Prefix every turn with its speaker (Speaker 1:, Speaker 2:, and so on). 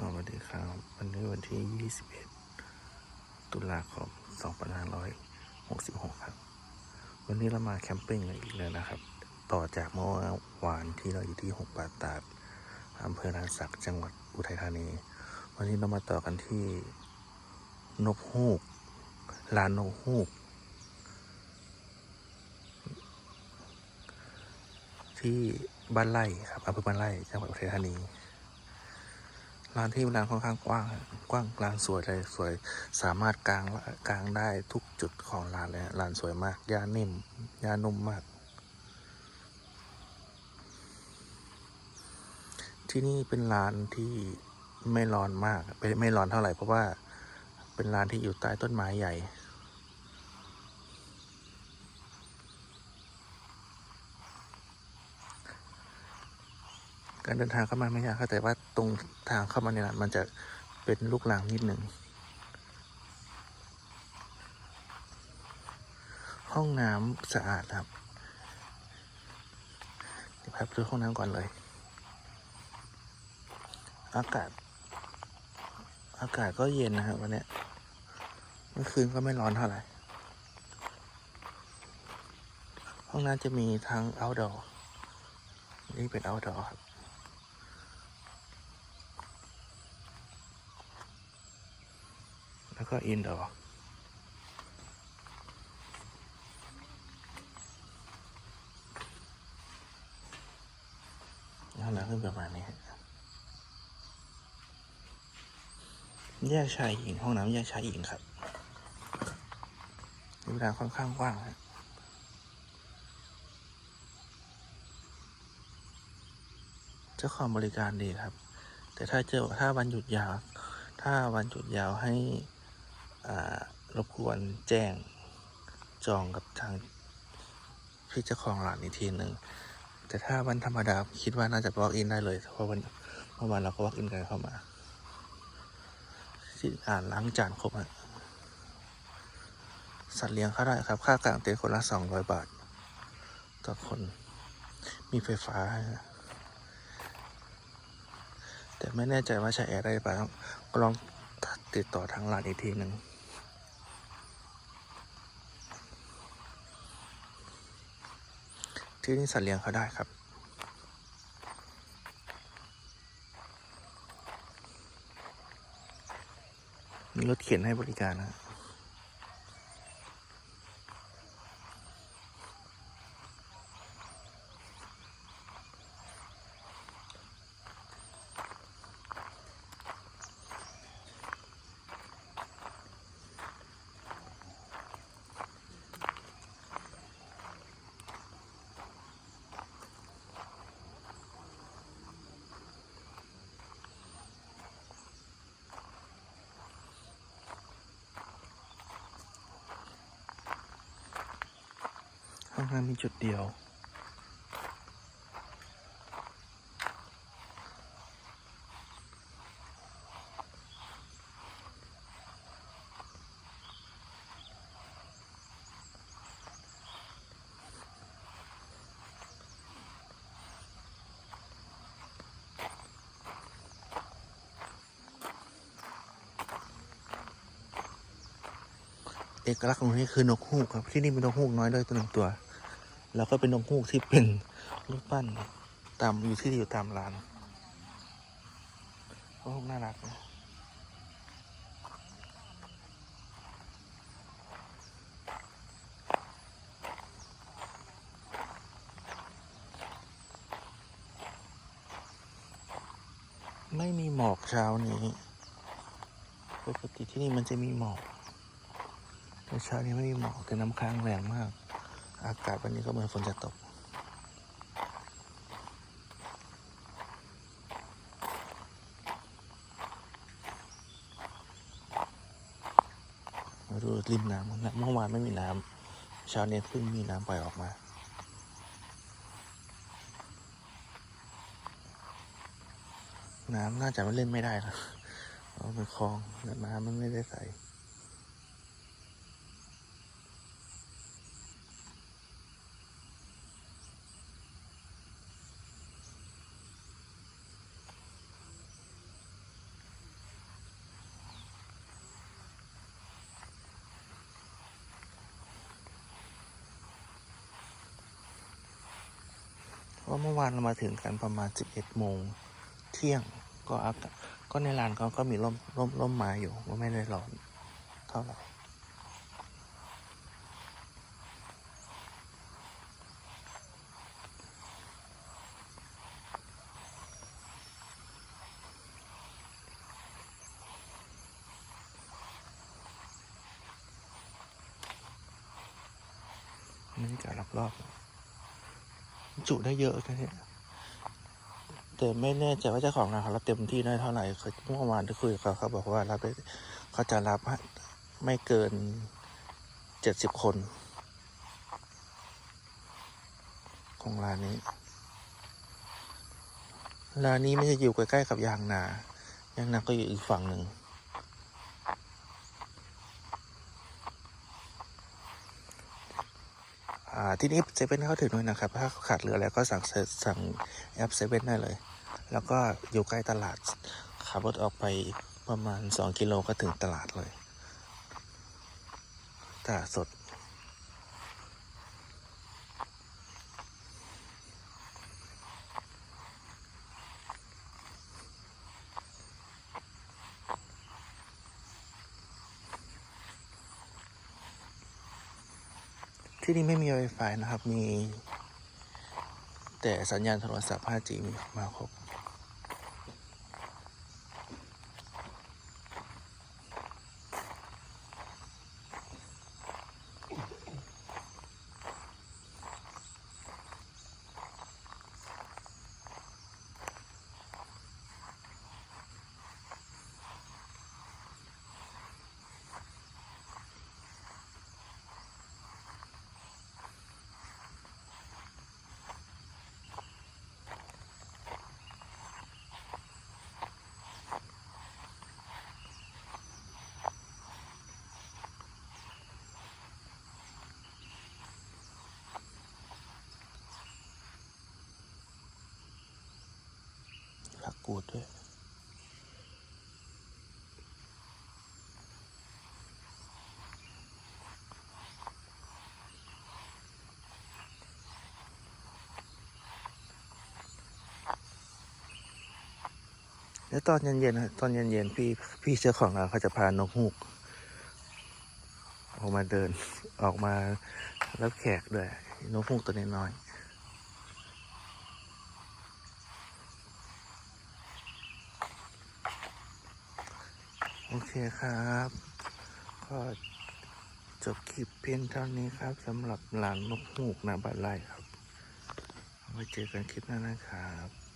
Speaker 1: สวัสดีครับวันนี้วันที่ 21 ตุลาคม 2566 ครับ วันนี้เรามาแคมปิ้งกันอีกแล้วนะครับ ต่อจากเมื่อวานที่เราอยู่ที่หกป่าตาดอำเภอนานสักจังหวัดอุทัยธานี วันนี้เรามาต่อกันที่นกฮูก ลานนกฮูก ที่บ้านไร่ครับอำเภอบ้านไร่จังหวัดอุทัยธานี ร้านที่ลานค่อนข้างกว้าง กว้างลานสวยเลยสวยสามารถกางกางได้ทุกจุดของลานเลยฮะร้านสวยมากหญ้านิ่มหญ้านุ่มมาก ที่นี่เป็นลานที่ไม่ร้อนมากไม่ไม่ร้อนเท่าไหร่เพราะว่าเป็นลานที่อยู่ใต้ต้นไม้ใหญ่ การเดินทางเข้ามาไม่ยากแต่ว่าตรงทางเข้ามาในร้านมันจะเป็นลูกหลังนิดหนึ่ง ห้องน้ำสะอาดครับเดี๋ยวพาไปดูห้องน้ำก่อนเลย อากาศ อากาศก็เย็นนะครับวันนี้เมื่อคืนก็ไม่ร้อนเท่าไหร่ ห้องน้ำจะมีทั้ง outdoor นี่เป็น outdoor ครับ แล้วก็อินดอร์ห้องน้ำขึ้นประมาณนี้ แยกชายหญิงห้องน้ำแยกชายหญิงครับเวลาค่อนข้างกว้างฮะเจ้าของบริการดีครับ แต่ถ้าเจอถ้าวันหยุดยาว ถ้าวันหยุดยาวให้ รบกวนแจ้งจองกับทางพี่เจ้าของร้านอีกทีหนึ่งแต่ถ้าวันธรรมดาคิดว่าน่าจะ walk in ได้เลยเพราะวันเมื่อวานเราก็ walk in กันเข้ามาที่อ่านล้างจานครบฮะสัตว์เลี้ยงเขาได้ครับ ค่ากลางเต็นท์คนละสองร้อยบาท ต่อคน มีไฟฟ้า แต่ไม่แน่ใจว่าใช้แอร์ได้เปล่าก็ลองติดต่อทางร้านอีกทีหนึ่ง ที่นี่สัตว์เลี้ยงเขาได้ครับ มีรถเข็นให้บริการนะ ห้องน้ำมีจุดเดียว เอกลักษณ์ของนี่คือนกฮูกครับ ที่นี่เป็นนกฮูกน้อยด้วยตัวหนึ่งตัว แล้วก็เป็นนกฮูกที่เป็นรูปปั้นตามอยู่ที่อยู่ตามร้านนกฮูกน่ารักนะไม่มีหมอกเช้านี้ปกติที่นี่มันจะมีหมอกแต่เช้านี้ไม่มีหมอกแต่น้ำค้างแรงมาก อากาศวันนี้ก็เหมือนฝนจะตก มาดูริมน้ำนะเมื่อวานไม่มีน้ำเช้านี้เพิ่งมีน้ำปล่อยออกมาน้ำน่าจะไม่เล่นไม่ได้นะเพราะเป็นคลองน้ำมันไม่ได้ใส ว่าเมื่อวานเรามาถึงกันประมาณ 11 โมงเที่ยงก็อากาศก็ในลานเขาก็มีร่มร่มร่มไม้อยู่ว่าไม่ได้ร้อนเท่าไหร่บรรยากาศรอบๆ จุได้เยอะนะเนี่ยแต่ไม่แน่ใจว่าเจ้าของงานเขารับเต็มที่ได้เท่าไหร่เขาเมื่อวานที่คุยกับเขาเขาบอกว่ารับได้เขาจะรับไม่เกินเจ็ดสิบคนของร้านนี้ร้านนี้ไม่จะอยู่ใกล้ๆกับยางนายางนาก็อยู่อีกฝั่งหนึ่ง อ่า ที่นี่เซเว่นเข้าถึงด้วยนะครับ ถ้าขาดเหลือแล้วก็สั่งสั่งแอปเซเว่นได้เลย แล้วก็อยู่ใกล้ตลาด ขับรถออกไปประมาณ 2 กิโลก็ถึงตลาดเลยตลาดสด ที่นี่ไม่มี Wi-Fi นะครับ มีแต่สัญญาณโทรศัพท์ 5G มีมาครบ กกูดด้วยแล้วตอนเย็นๆนะตอนเย็นๆพี่พี่เจ้าของร้านเขาจะพานกฮูก ออกมาเดินออกมารับแขกด้วยนกฮูกตัวน้อยๆ โอเคครับ ก็จบคลิปเพียงเท่านี้ครับสำหรับหลานนกหูกนาบาไลครับ ไว้เจอกันคลิปหน้านะครับ